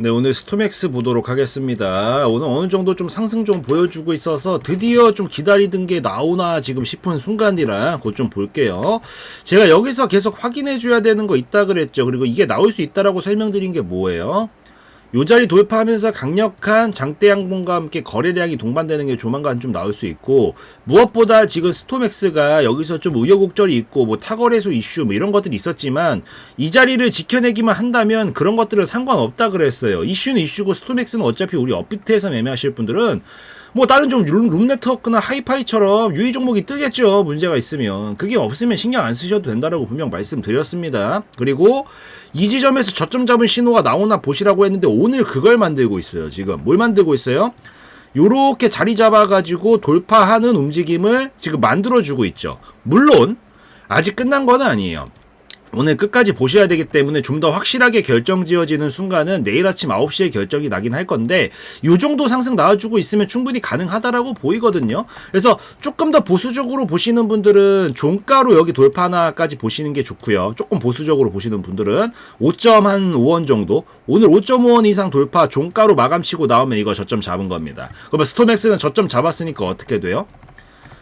네, 오늘 스토맥스 보도록 하겠습니다. 오늘 어느 정도 좀 상승 좀 보여주고 있어서 드디어 좀 기다리던 게 나오나 지금 싶은 순간이라 그것 좀 볼게요. 제가 여기서 계속 확인해 줘야 되는 거 있다 그랬죠. 그리고 이게 나올 수 있다라고 설명드린 게 뭐예요? 요 자리 돌파하면서 강력한 장대 양봉과 함께 거래량이 동반되는 게 조만간 좀 나올 수 있고 무엇보다 지금 스토맥스가 여기서 좀 우여곡절이 있고 뭐 타거래소 이슈 뭐 이런 것들이 있었지만 이 자리를 지켜내기만 한다면 그런 것들은 상관없다 그랬어요. 이슈는 이슈고 스토맥스는 어차피 우리 업비트에서 매매하실 분들은 뭐 다른 좀 룸, 룸네트워크나 하이파이처럼 유의 종목이 뜨겠죠. 문제가 있으면. 그게 없으면 신경 안 쓰셔도 된다라고 분명 말씀드렸습니다. 그리고 이 지점에서 저점 잡은 신호가 나오나 보시라고 했는데 오늘 그걸 만들고 있어요. 지금 뭘 만들고 있어요? 요렇게 자리 잡아가지고 돌파하는 움직임을 지금 만들어주고 있죠. 물론 아직 끝난 건 아니에요. 오늘 끝까지 보셔야 되기 때문에 좀 더 확실하게 결정 지어지는 순간은 내일 아침 9시에 결정이 나긴 할 건데 요 정도 상승 나와주고 있으면 충분히 가능하다라고 보이거든요. 그래서 조금 더 보수적으로 보시는 분들은 종가로 여기 돌파나까지 보시는 게 좋고요. 조금 보수적으로 보시는 분들은 5.5원 정도 오늘 5.5원 이상 돌파 종가로 마감치고 나오면 이거 저점 잡은 겁니다. 그러면 스토맥스는 저점 잡았으니까 어떻게 돼요?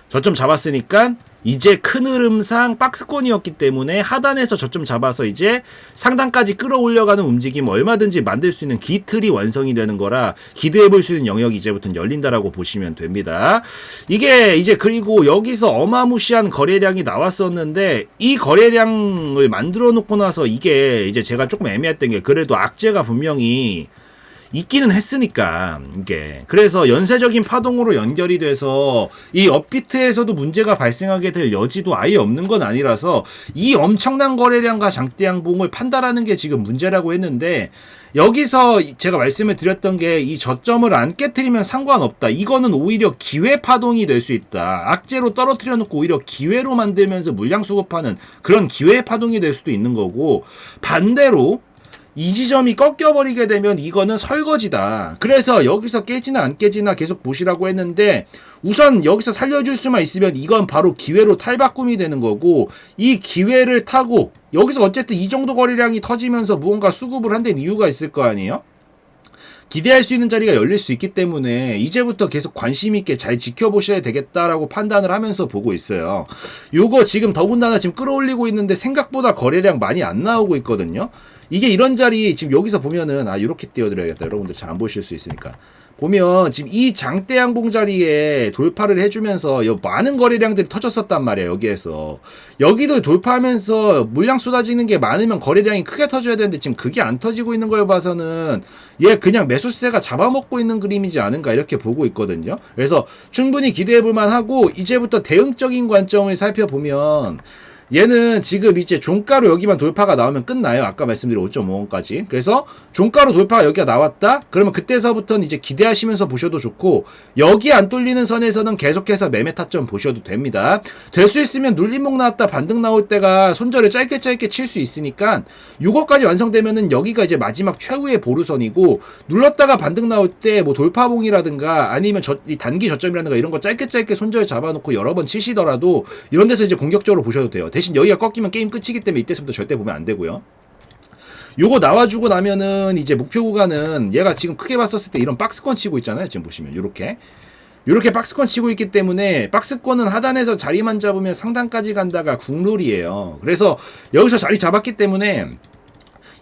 저점 잡았으니까 이제 큰 흐름상 박스권이었기 때문에 하단에서 저점 잡아서 이제 상단까지 끌어올려가는 움직임 얼마든지 만들 수 있는 기틀이 완성이 되는 거라 기대해 볼 수 있는 영역이 이제부터 열린다라고 보시면 됩니다. 이게 이제 그리고 여기서 어마무시한 거래량이 나왔었는데 이 거래량을 만들어 놓고 나서 이게 이제 제가 조금 애매했던 게 그래도 악재가 분명히 있기는 했으니까 이게 그래서 연쇄적인 파동으로 연결이 돼서 이 업비트에서도 문제가 발생하게 될 여지도 아예 없는 건 아니라서 이 엄청난 거래량과 장대 양봉을 판단하는 게 지금 문제라고 했는데 여기서 제가 말씀을 드렸던 게 이 저점을 안 깨뜨리면 상관없다. 이거는 오히려 기회 파동이 될 수 있다. 악재로 떨어뜨려 놓고 오히려 기회로 만들면서 물량 수급하는 그런 기회 파동이 될 수도 있는 거고 반대로 이 지점이 꺾여버리게 되면 이거는 설거지다. 그래서 여기서 깨지나 안 깨지나 계속 보시라고 했는데 우선 여기서 살려줄 수만 있으면 이건 바로 기회로 탈바꿈이 되는 거고 이 기회를 타고 여기서 어쨌든 이 정도 거래량이 터지면서 무언가 수급을 한다는 이유가 있을 거 아니에요? 기대할 수 있는 자리가 열릴 수 있기 때문에 이제부터 계속 관심 있게 잘 지켜보셔야 되겠다라고 판단을 하면서 보고 있어요. 요거 지금 더군다나 지금 끌어올리고 있는데 생각보다 거래량 많이 안 나오고 있거든요. 이게 이런 자리 지금 여기서 보면은 아 이렇게 띄워드려야겠다. 여러분들 잘 안 보실 수 있으니까. 보면 지금 이 장대 양봉 자리에 돌파를 해주면서 많은 거래량들이 터졌었단 말이에요 여기에서. 여기도 돌파하면서 물량 쏟아지는 게 많으면 거래량이 크게 터져야 되는데 지금 그게 안 터지고 있는 걸 봐서는. 얘 그냥 매수세가 잡아먹고 있는 그림이지 않은가 이렇게 보고 있거든요. 그래서 충분히 기대해 볼 만 하고 이제부터 대응적인 관점을 살펴보면 얘는 지금 이제 종가로 여기만 돌파가 나오면 끝나요. 아까 말씀드린 5.5원까지. 그래서 종가로 돌파가 여기가 나왔다? 그러면 그때서부터는 이제 기대하시면서 보셔도 좋고, 여기 안 뚫리는 선에서는 계속해서 매매 타점 보셔도 됩니다. 될 수 있으면 눌림목 나왔다 반등 나올 때가 손절을 짧게 짧게 칠 수 있으니까, 요거까지 완성되면은 여기가 이제 마지막 최후의 보루선이고, 눌렀다가 반등 나올 때 뭐 돌파봉이라든가 아니면 저, 이 단기 저점이라든가 이런 거 짧게 짧게 손절 잡아놓고 여러 번 치시더라도 이런 데서 이제 공격적으로 보셔도 돼요. 대신 여기가 꺾이면 게임 끝이기 때문에 이때부터 절대 보면 안 되고요. 요거 나와주고 나면은 이제 목표 구간은 얘가 지금 크게 봤었을 때 이런 박스권 치고 있잖아요. 지금 보시면 요렇게 요렇게 박스권 치고 있기 때문에 박스권은 하단에서 자리만 잡으면 상단까지 간다가 국룰이에요. 그래서 여기서 자리 잡았기 때문에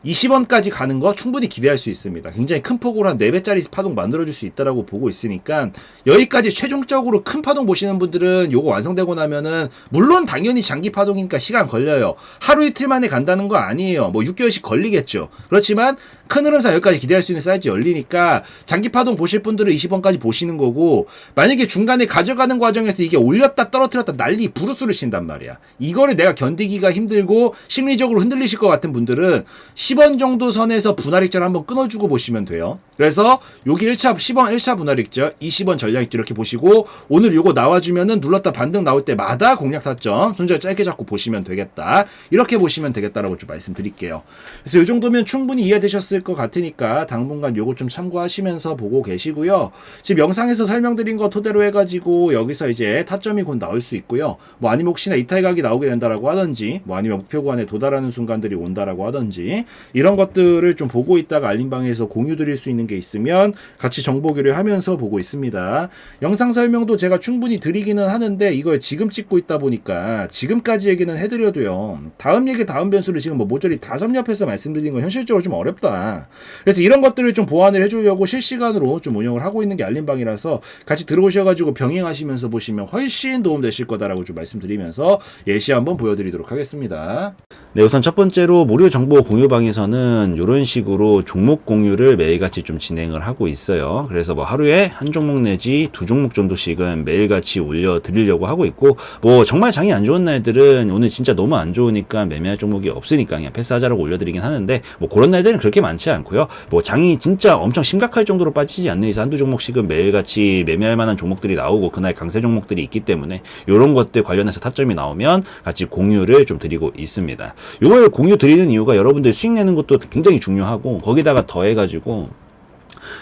20원까지 가는 거 충분히 기대할 수 있습니다. 굉장히 큰 폭으로 한 4배짜리 파동 만들어줄 수 있다라고 보고 있으니까 여기까지 최종적으로 큰 파동 보시는 분들은 요거 완성되고 나면은 물론 당연히 장기 파동이니까 시간 걸려요. 하루 이틀 만에 간다는 거 아니에요. 뭐 6개월씩 걸리겠죠. 그렇지만 큰 흐름상 여기까지 기대할 수 있는 사이즈 열리니까 장기 파동 보실 분들은 20원까지 보시는 거고 만약에 중간에 가져가는 과정에서 이게 올렸다 떨어뜨렸다 난리 부르스를 친단 말이야. 이거를 내가 견디기가 힘들고 심리적으로 흔들리실 것 같은 분들은 10원 정도 선에서 분할익절 한번 끊어주고 보시면 돼요. 그래서 여기 1차 10원 1차 분할익절 20원 전략익절 이렇게 보시고 오늘 요거 나와주면은 눌렀다 반등 나올 때마다 공략 타점 손절 짧게 잡고 보시면 되겠다. 이렇게 보시면 되겠다라고 좀 말씀드릴게요. 그래서 이 정도면 충분히 이해되셨을 것 같으니까 당분간 요거 좀 참고하시면서 보고 계시고요. 지금 영상에서 설명드린 거 토대로 해가지고 여기서 이제 타점이 곧 나올 수 있고요. 뭐 아니면 혹시나 이탈각이 나오게 된다라고 하든지 뭐 아니면 목표 구간에 도달하는 순간들이 온다라고 하든지 이런 것들을 좀 보고 있다가 알림방에서 공유 드릴 수 있는 게 있으면 같이 정보 교류하면서 보고 있습니다. 영상 설명도 제가 충분히 드리기는 하는데 이걸 지금 찍고 있다 보니까 지금까지 얘기는 해드려도요. 다음 얘기 다음 변수를 지금 뭐 모조리 다 섭렵해서 말씀드리는 건 현실적으로 좀 어렵다. 그래서 이런 것들을 좀 보완을 해주려고 실시간으로 좀 운영을 하고 있는 게 알림방이라서 같이 들어오셔가지고 병행하시면서 보시면 훨씬 도움 되실 거다라고 좀 말씀드리면서 예시 한번 보여드리도록 하겠습니다. 네, 우선 첫 번째로 무료 정보 공유방에서는 이런 식으로 종목 공유를 매일같이 좀 진행을 하고 있어요. 그래서 뭐 하루에 한 종목 내지 두 종목 정도씩은 매일같이 올려드리려고 하고 있고, 뭐 정말 장이 안 좋은 날들은 오늘 진짜 너무 안 좋으니까 매매할 종목이 없으니까 그냥 패스하자라고 올려드리긴 하는데, 뭐 그런 날들은 그렇게 많지 않고요. 뭐 장이 진짜 엄청 심각할 정도로 빠지지 않는 이상 한두 종목씩은 매일같이 매매할 만한 종목들이 나오고 그날 강세 종목들이 있기 때문에 이런 것들 관련해서 타점이 나오면 같이 공유를 좀 드리고 있습니다. 이걸 공유 드리는 이유가 여러분들 수익 내는 것도 굉장히 중요하고 거기다가 더해가지고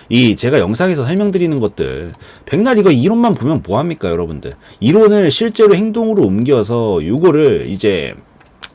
이 제가 영상에서 설명드리는 것들 백날 이거 이론만 보면 뭐합니까 여러분들 이론을 실제로 행동으로 옮겨서 요거를 이제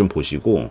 좀 보시고